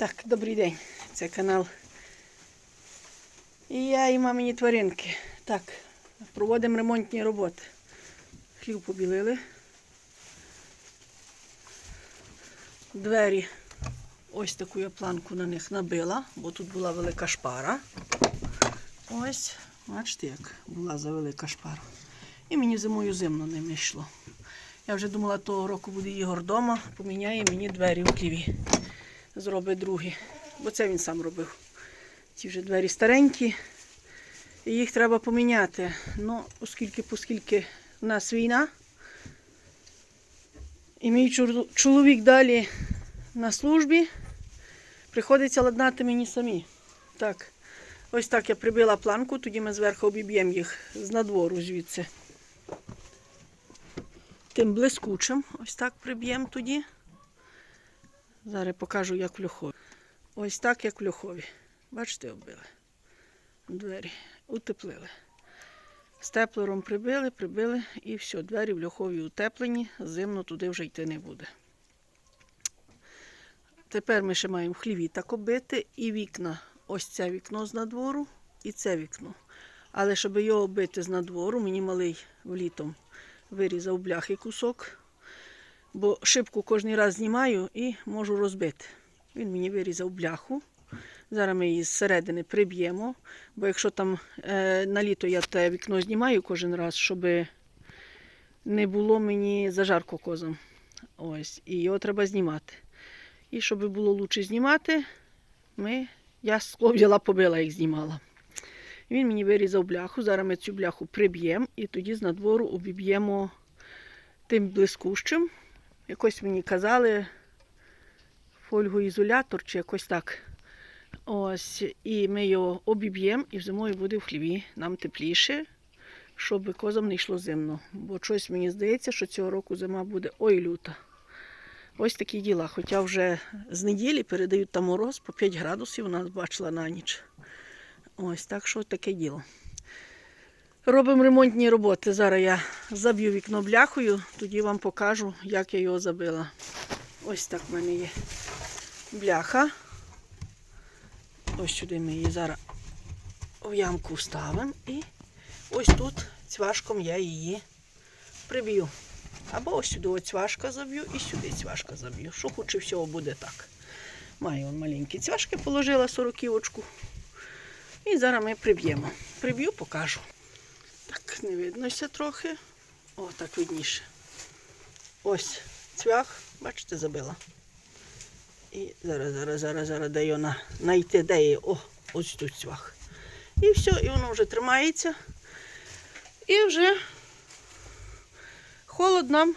Так, добрий день. Це канал. І я і мамині тваринки. Так, проводимо ремонтні роботи. Хлів побілили. Двері. Ось таку я планку на них набила, бо тут була велика шпара. Ось, бачите, як була за велика шпара. І мені зимою зимно ними йшло. Я вже думала, того року буде Ігор вдома, поміняє мені двері в кліві. Зробить другі. Бо це він сам робив. Ті вже двері старенькі. І їх треба поміняти. Ну, оскільки, оскільки в нас війна. І мій чоловік далі на службі. Приходиться ладнати мені самі. Так. Ось так я прибила планку, тоді ми зверху обіб'ємо їх з надвору звідси. Тим блискучим. Ось так приб'ємо тоді. Зараз покажу, як в льохові. Ось так, як в льохові. Бачите, оббили. Двері утеплили. Степлером прибили, прибили і все, двері в льохові утеплені, зимно туди вже йти не буде. Тепер ми ще маємо хліві так оббити і вікна. Ось це вікно з надвору і це вікно. Але щоб його оббити з надвору, мені малий влітом вирізав бляхи кусок, бо шибку кожен раз знімаю і можу розбити. Він мені вирізав бляху. Зараз ми її зсередини приб'ємо, бо якщо там е, на літо я те вікно знімаю кожен раз, щоб не було мені зажарко козам. Ось, і його треба знімати. І щоб було лучше знімати, ми, я скло взяла, побила, як знімала. Він мені вирізав бляху. Зараз ми цю бляху приб'ємо і тоді з надвору обіб'ємо тим блискущим. Якось мені казали фольгоізолятор чи якось так. Ось, і ми його обіб'ємо, і зимою буде в хліві. Нам тепліше, щоб козам не йшло зимно. Бо щось мені здається, що цього року зима буде ой люта. Ось такі діла. Хоча вже з неділі передають там мороз по 5 градусів, у нас бачила на ніч. Ось так що таке діло. Робимо ремонтні роботи. Зараз я заб'ю вікно бляхою, тоді вам покажу, як я його забила. Ось так в мене є бляха. Ось сюди ми її зараз в ямку вставимо. І ось тут цвяшком я її приб'ю. Або ось сюди ось цвяшка заб'ю і сюди цвяшка заб'ю. Що хоче всього буде так. Маю маленькі цвяшки, положила сороківочку. І зараз ми приб'ємо. Приб'ю, покажу. Так, не виднося трохи. О, так видніше. Ось цвях, бачите, забила. І зараз, зараз, зараз, зараз де вона знайти, де її. О, ось тут цвях. І все, і воно вже тримається. І вже холод нам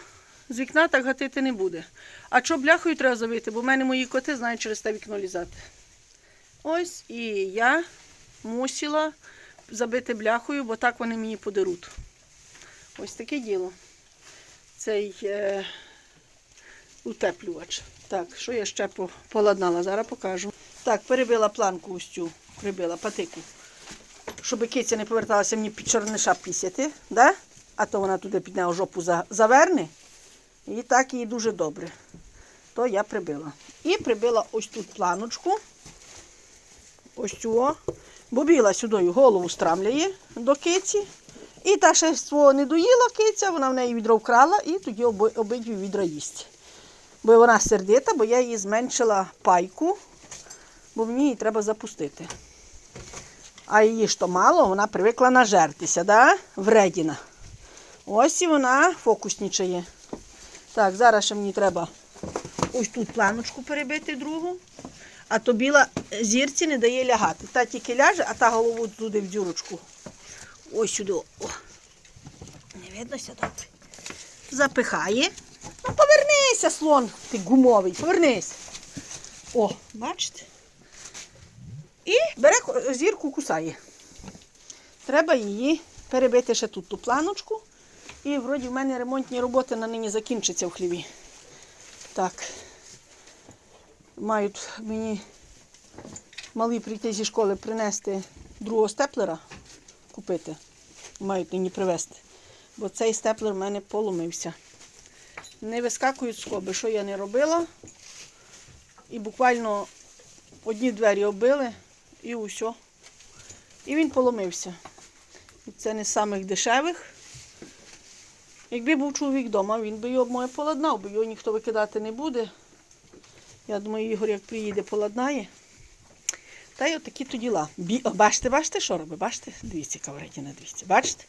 з вікна так гатити не буде. А що бляхою треба забити, бо в мене мої коти знають через те вікно лізати. Ось і я мусила забити бляхою, бо так вони мені подеруть. Ось таке діло. Цей е, утеплювач. Так, що я ще поладнала, зараз покажу. Так, перебила планку ось цю, прибила патику. Щоб киця не поверталася мені під чорниша пісяти, да? а то вона туди під нею жопу заверне. І так їй дуже добре. То я прибила. І прибила ось тут планочку. Ось цього. Бо біла сюди голову страмляє до киці. І та ще свого не доїла киця, вона в неї відро вкрала і тоді обидві відра їсть. Бо вона сердита, бо я їй зменшила пайку, бо мені її треба запустити. А її ж то мало, вона привикла нажертися, да? вредіна. Ось і вона фокуснічає. Так, зараз ще мені треба ось тут планочку перебити другу. А то біла зірці не дає лягати. Та тільки ляже, а та голову туди в дюрочку. Ось сюди. О. Не виднося добре. Запихає. Ну, повернися, слон, ти гумовий, повернись. О, бачите? І бере зірку кусає. Треба її перебити ще тут ту планочку. І вроді в мене ремонтні роботи на нині закінчаться в хліві. Так. Мають мені малі прийти зі школи принести другого степлера купити. Мають нині привезти. Бо цей степлер в мене поломився. Не вискакують скоби, що я не робила. І буквально одні двері оббили і усе. І він поломився. І це не з самих дешевих. Якби був чоловік вдома, він би його моє поладнав, бо його ніхто викидати не буде. Я думаю, Ігор як приїде, поладнає. Та й отакі то діла. Бі... Бачите, бачите, що робить? Бачите? Дивіться, кавретіна, дивіться. Бачите?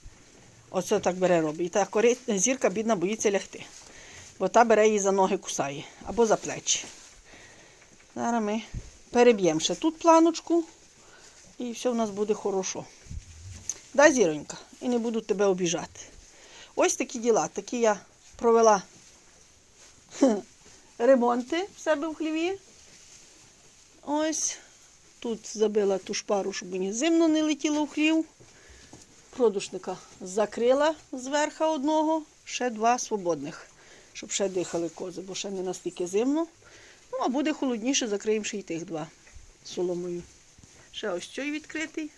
Оце так бере робить. І та кори... зірка бідна боїться лягти. Бо та бере її за ноги кусає або за плечі. Зараз ми переб'ємо ще тут планочку і все в нас буде хорошо. Да, зіронька, і не буду тебе обіжати. Ось такі діла. Такі я провела ремонти в себе в хліві. Ось. Тут забила ту шпару, щоб мені зимно не летіло в хлів. Продушника закрила зверха одного, ще два свободних, щоб ще дихали кози, бо ще не настільки зимно. Ну, а буде холодніше, закриємо ще й тих два соломою. Ще ось цей відкритий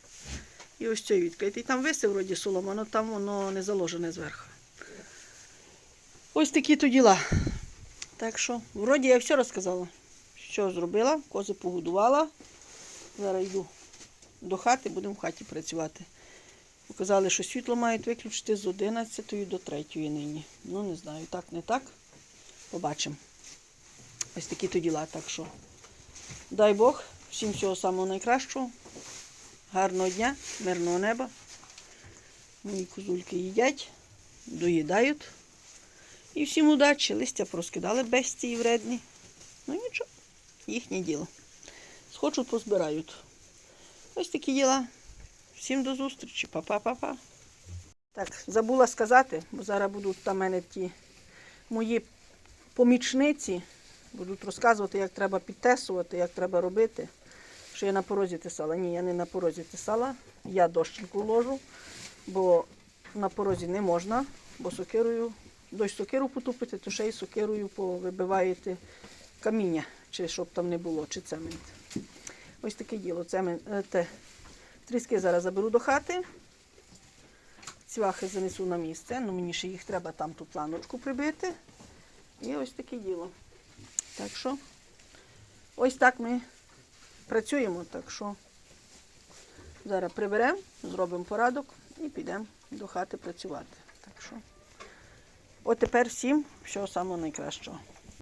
і ось цей відкритий. Там висив вроді солома, але там воно не заложене зверху. Ось такі то діла. Так що, вроді я все розказала, що зробила, кози погодувала. Зараз йду до хати, будемо в хаті працювати. Показали, що світло мають виключити з 11 до 3 нині. Ну, не знаю, так, не так. Побачимо. Ось такі то діла. Так що, дай Бог, всім всього самого найкращого. Гарного дня, мирного неба. Мої козульки їдять, доїдають. І всім удачі. Листя порозкидали бестії вредні. Ну нічого, їхнє діло. Схочуть, позбирають. Ось такі діла. Всім до зустрічі. Па-па-па-па. Так, забула сказати, бо зараз будуть там мене ті мої помічниці. Будуть розказувати, як треба підтесувати, як треба робити. Що я на порозі тесала. Ні, я не на порозі тесала. Я дощенку ложу, бо на порозі не можна, бо сокирою, дощ сокиру потупити, то ще й сокирою повибиваєте каміння, чи щоб там не було, чи цемент. Ось таке діло. Цемент, е, те, тріски зараз заберу до хати. Цвяхи занесу на місце. Ну, мені ще їх треба там ту планочку прибити. І ось таке діло. Так що, ось так ми працюємо. Так що зараз приберемо, зробимо порадок і підемо до хати працювати. Так що, от тепер всім всього самого найкращого.